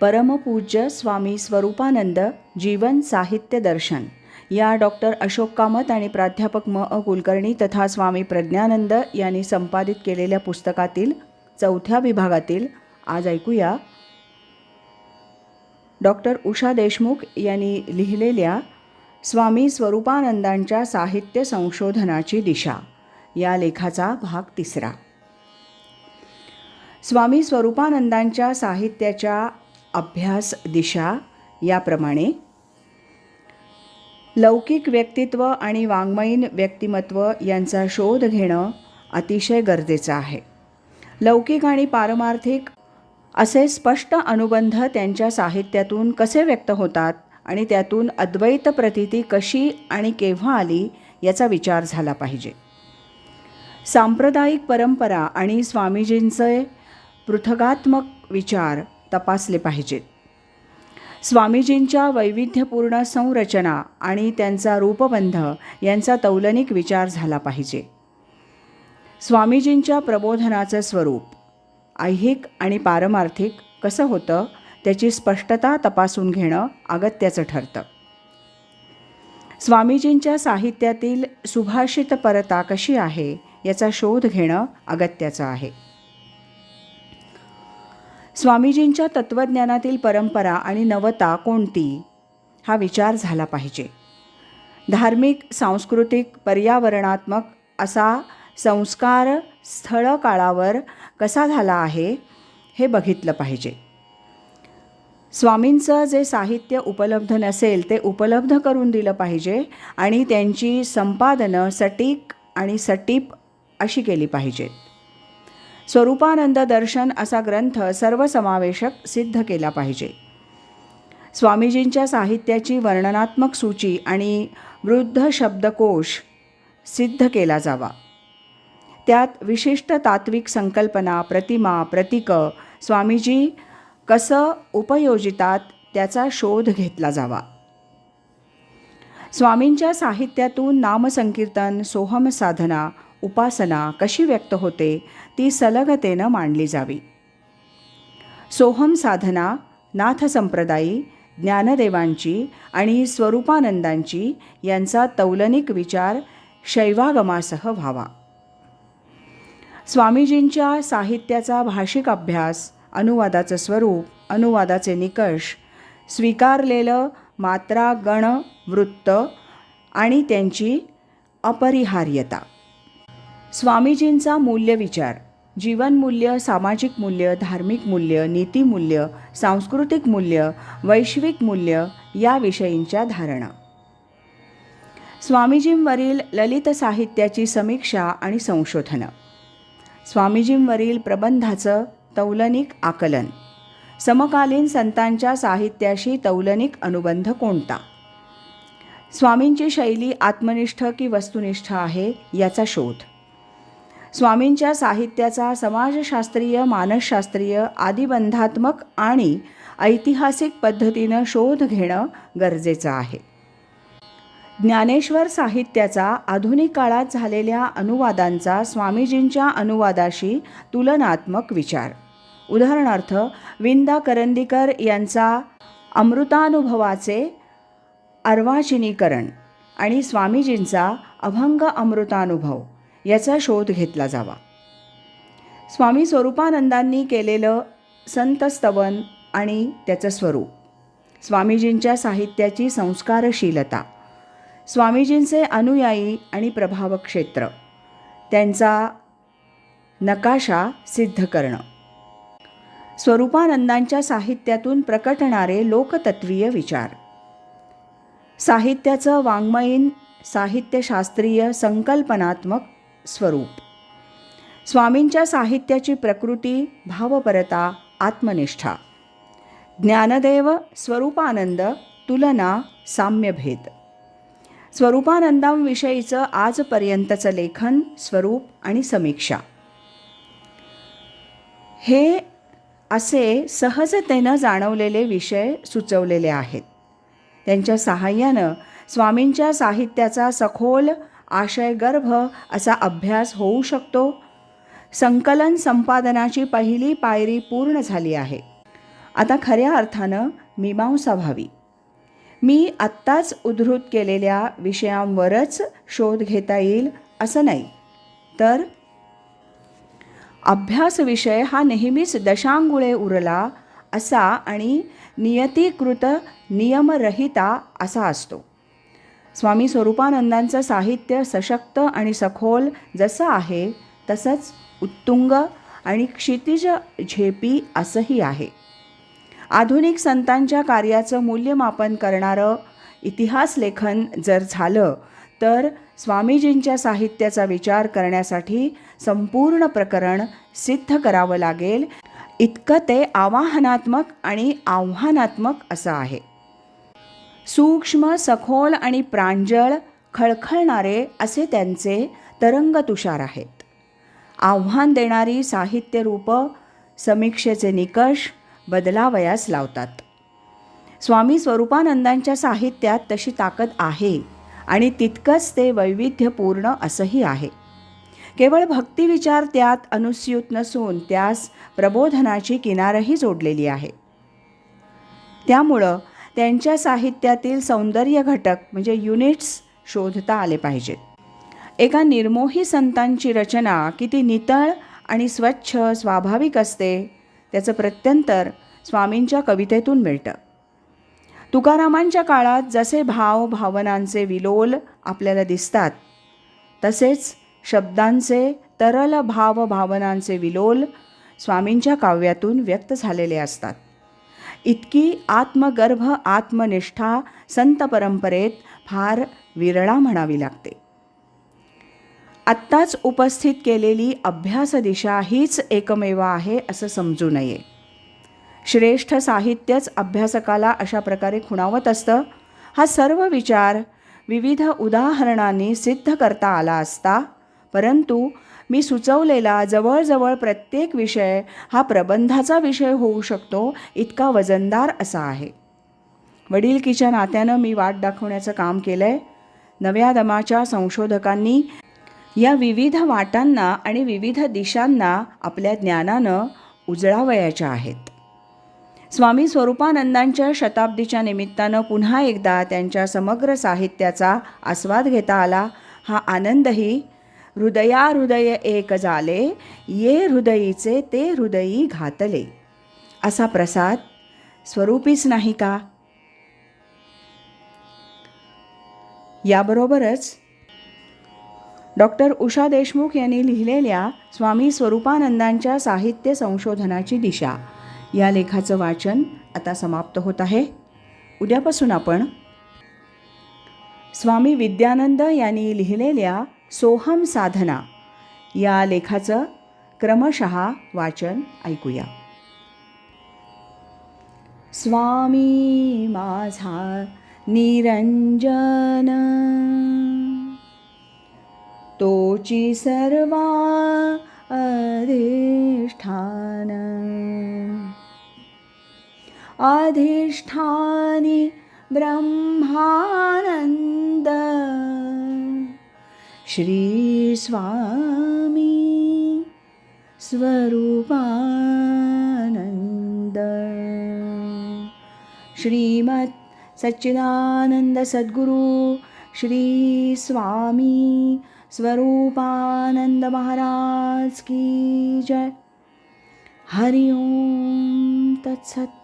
परमपूज्य स्वामी स्वरूपानंद जीवन साहित्य दर्शन. या डॉक्टर अशोक कामत आणि प्राध्यापक म. अ. कुलकर्णी तथा स्वामी प्रज्ञानंद यांनी संपादित केलेल्या पुस्तकातील चौथ्या विभागातील आज ऐकूया डॉक्टर उषा देशमुख यांनी लिहिलेल्या स्वामी स्वरूपानंदांच्या साहित्य संशोधनाची दिशा. या लेखाचा भाग तिसरा. स्वामी स्वरूपानंदांच्या साहित्याच्या अभ्यास दिशा याप्रमाणे. लौकिक व्यक्तित्व आणि वाङ्मयीन व्यक्तिमत्व यांचा शोध घेणं अतिशय गरजेचं आहे. लौकिक आणि पारमार्थिक असे स्पष्ट अनुबंध त्यांच्या साहित्यातून कसे व्यक्त होतात आणि त्यातून अद्वैत प्रतिती कशी आणि केव्हा आली याचा विचार झाला पाहिजे. सांप्रदायिक परंपरा आणि स्वामीजींचे पृथगात्मक विचार तपासले पाहिजेत. स्वामीजींच्या वैविध्यपूर्ण संरचना आणि त्यांचा रूपबंध यांचा तौलनिक विचार झाला पाहिजे. स्वामीजींच्या प्रबोधनाचं स्वरूप ऐहिक आणि पारमार्थिक कसं होतं त्याची स्पष्टता तपासून घेणं अगत्याचं ठरतं. स्वामीजींच्या साहित्यातील सुभाषित परता कशी आहे याचा शोध घेणं अगत्याचं आहे. स्वामीजींच्या तत्त्वज्ञानातील परंपरा आणि नवता कोणती? हा विचार झाला पाहिजे. धार्मिक सांस्कृतिक पर्यावरणात्मक असा संस्कार स्थळ काळावर कसा झाला आहे हे बघितलं पाहिजे. स्वामींचं जे साहित्य उपलब्ध नसेल ते उपलब्ध करून दिलं पाहिजे आणि त्यांची संपादनं सटीक आणि सटीप अशी केली पाहिजेत. स्वरूपानंद दर्शन असा ग्रंथ सर्वसमावेशक सिद्ध केला पाहिजे. स्वामीजींच्या साहित्याची वर्णनात्मक सूची आणि वृद्ध शब्दकोश सिद्ध केला जावा. त्यात विशिष्ट तात्विक संकल्पना प्रतिमा प्रतीकं स्वामीजी कसं उपयोजितात त्याचा शोध घेतला जावा. स्वामींच्या साहित्यातून नामसंकीर्तन सोहम साधना उपासना कशी व्यक्त होते ती सलगतेनं मांडली जावी. सोहम साधना नाथसंप्रदायी ज्ञानदेवांची आणि स्वरूपानंदांची यांचा तौलनिक विचार शैवागमासह व्हावा. स्वामीजींच्या साहित्याचा भाषिक अभ्यास अनुवादाचं स्वरूप अनुवादाचे निकष स्वीकारलेलं मात्रा गण वृत्त आणि त्यांची अपरिहार्यता. स्वामीजींचा मूल्यविचार जीवनमूल्य सामाजिक मूल्य धार्मिक मूल्य नीतिमूल्य सांस्कृतिक मूल्य वैश्विक मूल्य याविषयींच्या धारणा. स्वामीजींवरील ललित साहित्याची समीक्षा आणि संशोधनं. स्वामीजींवरील प्रबंधाचं तौलनिक आकलन. समकालीन संतांच्या साहित्याशी तौलनिक अनुबंध कोणता? स्वामींची शैली आत्मनिष्ठ की वस्तुनिष्ठ आहे याचा शोध. स्वामींच्या साहित्याचा समाजशास्त्रीय मानसशास्त्रीय आदिबंधात्मक आणि ऐतिहासिक पद्धतीनं शोध घेणं गरजेचं आहे. ज्ञानेश्वर साहित्याचा आधुनिक काळात झालेल्या अनुवादांचा स्वामीजींच्या अनुवादाशी तुलनात्मक विचार. उदाहरणार्थ विंदा करंदीकर यांचा अमृतानुभवाचे अर्वाचिनीकरण आणि स्वामीजींचा अभंग अमृतानुभव. याचा शोध घेतला जावा. स्वामी स्वरूपानंदांनी केलेलं संतस्तवन आणि त्याचं स्वरूप स्वामीजींच्या साहित्याची संस्कारशीलता स्वामीजींचे अनुयायी आणि प्रभाव क्षेत्र त्यांचा नकाशा सिद्ध करणं. स्वरूपानंदांच्या साहित्यातून प्रकटणारे लोकतत्वीय विचार. साहित्याचं वाङ्मयीन साहित्यशास्त्रीय संकल्पनात्मक स्वरूप. स्वामींच्या साहित्याची प्रकृती भावपरता आत्मनिष्ठा. ज्ञानदेव स्वरूपानंद तुलना साम्यभेद. स्वरूपानंदांविषयीचं आजपर्यंतचं लेखन स्वरूप आणि समीक्षा. हे असे सहजतेनं जाणवलेले विषय सुचवलेले आहेत. त्यांच्या सहाय्यानं स्वामींच्या साहित्याचा सखोल आशयगर्भ असा अभ्यास होऊ शकतो. संकलन संपादनाची पहिली पायरी पूर्ण झाली आहे. आता खऱ्या अर्थानं मीमांसा व्हावी मी आत्ताच उद्धृत केलेल्या विषयांवरच शोध घेता येईल असं नाही. तर? अभ्यास विषय हा नेहमीच दशांगुळे उरला असा आणि नियतीकृत नियमरहिता असा असतो. स्वामी स्वरूपानंदांचं साहित्य सशक्त आणि सखोल जसं आहे तसंच उत्तुंग आणि क्षितिज झेपी असंही आहे. आधुनिक संतांच्या कार्याचं मूल्यमापन करणारं इतिहास लेखन जर झालं तर स्वामीजींच्या साहित्याचा विचार करण्यासाठी संपूर्ण प्रकरण सिद्ध करावं लागेल. इतकं ते आवाहनात्मक आणि आव्हानात्मक असं आहे. सूक्ष्म सखोल आणि प्रांजळ खळखळणारे असे त्यांचे तरंगतुषार आहेत. आव्हान देणारी साहित्य रूपं समीक्षेचे निकष बदलावयास लावतात. स्वामी स्वरूपानंदांच्या साहित्यात तशी ताकद आहे आणि तितकंच ते वैविध्यपूर्ण असंही आहे. केवळ भक्तिविचार त्यात अनुस्यूत नसून त्यास प्रबोधनाची किनारही जोडलेली आहे. त्यामुळं त्यांच्या साहित्यातील सौंदर्य घटक म्हणजे युनिट्स शोधता आले पाहिजेत. एका निर्मोही संतांची रचना किती नितळ आणि स्वच्छ स्वाभाविक असते त्याचं प्रत्यंतर स्वामींच्या कवितेतून मिळतं. तुकारामांच्या काळात जसे भाव भावनांचे विलोल आपल्याला दिसतात तसेच शब्दांचे तरल भाव भावनांचे विलोल स्वामींच्या काव्यातून व्यक्त झालेले असतात. इतकी आत्मगर्भ आत्मनिष्ठा संत परंपरेत फार विरळा म्हणावी लागते. आत्ताच उपस्थित केलेली अभ्यास दिशा हीच एकमेव आहे असं समजू नये. श्रेष्ठ साहित्यच अभ्यासकाला अशा प्रकारे खुणावत असतं. हा सर्व विचार विविध उदाहरणांनी सिद्ध करता आला असता परंतु मी सुचवलेला जवळजवळ प्रत्येक विषय हा प्रबंधाचा विषय होऊ शकतो इतका वजनदार असा आहे. वडीलकीच्या नात्यानं मी वाट दाखवण्याचं काम केलं आहे नव्या दमाच्या संशोधकांनी या विविध वाटांना आणि विविध दिशांना आपल्या ज्ञानानं उजळावयाच्या आहेत. स्वामी स्वरूपानंदांच्या शताब्दीच्या निमित्तानं पुन्हा एकदा त्यांच्या समग्र साहित्याचा आस्वाद घेता आला. हा आनंदही हृदया एक झाले ये हृदयीचे ते हृदयी घातले. असा प्रसाद स्वरूपीच नाही का? याबरोबरच डॉक्टर उषा देशमुख यांनी लिहिलेल्या स्वामी स्वरूपानंदांच्या साहित्य संशोधनाची दिशा. या लेखाचं वाचन आता समाप्त होत आहे. उद्यापासून आपण स्वामी विद्यानंद यांनी लिहिलेल्या सोहम साधना. या लेखाचं क्रमशः वाचन ऐकूया. स्वामी माझा निरंजन. तोची सर्वा अधिष्ठान. अधिष्ठानी ब्रह्मानंद. श्रीस्वामी स्वरूपानन्द। श्रीमत् सच्चिदानन्दसद्गुरु श्रीस्वामी स्वरूपानन्दमहाराज की जय। हरि ओं तत्सत्।